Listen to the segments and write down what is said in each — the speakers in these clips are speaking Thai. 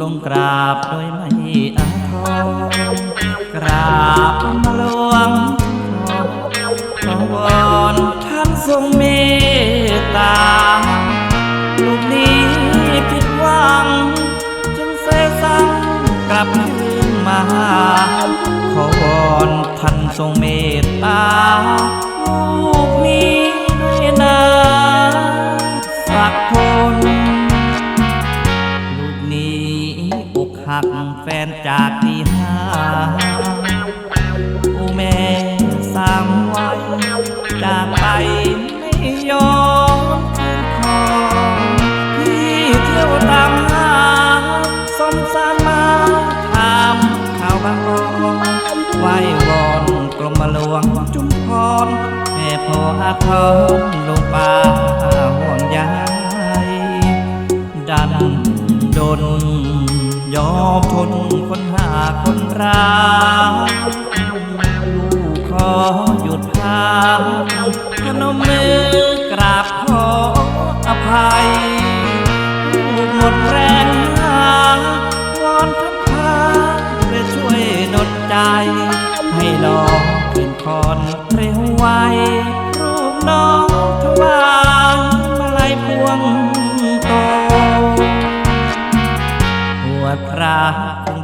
ลงกราบโดยไม่อาทรกราบมาหลวงขอวอนท่านทรงเมตตา ลูกนี้ผิดหวังจึงเสสังกลับคืนมา ขอวอนท่านทรงเมตตา อกหักแฟนจากตีห้าแม่สามวัยจากไปไม่ยอมคืนคอพี่เที่ยวตามหาสมสารมาถามข่าวบางออนไหววอนกรมหลวงจุมพรแม่พ่ออาทรลงป่าห่วงยดั อมทนคนหาคนรัก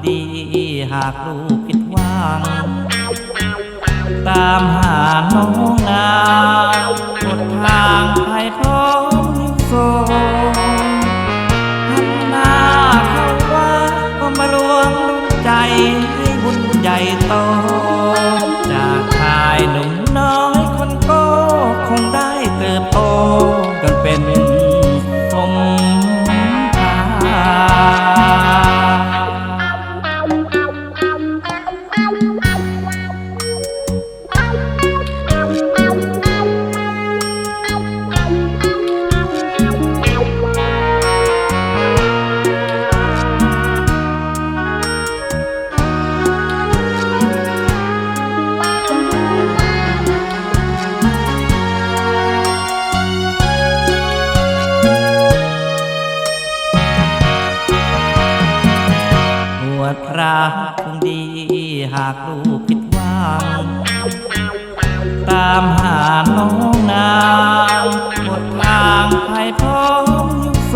ดี หากลูกผิดหวัง ตามหาน้องนาหมดทางให้พร้องโซหันหน้าเข้าว่าก็มาลวงใจให้บุญใหญ่โต คงดีหากลูกผิดหวังตามหาน้องนางหมดทางให้พร้อมยุคโซ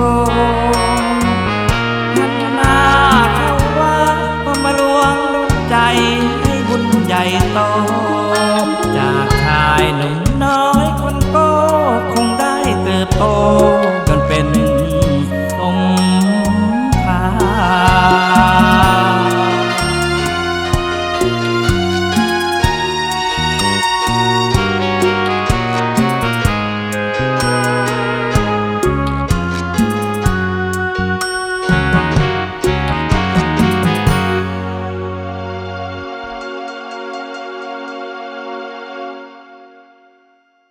หันหน้าเข้าว่าก็มาลวงลุ้นใจให้บุญใหญ่โตจากชายหนุ่มน้อง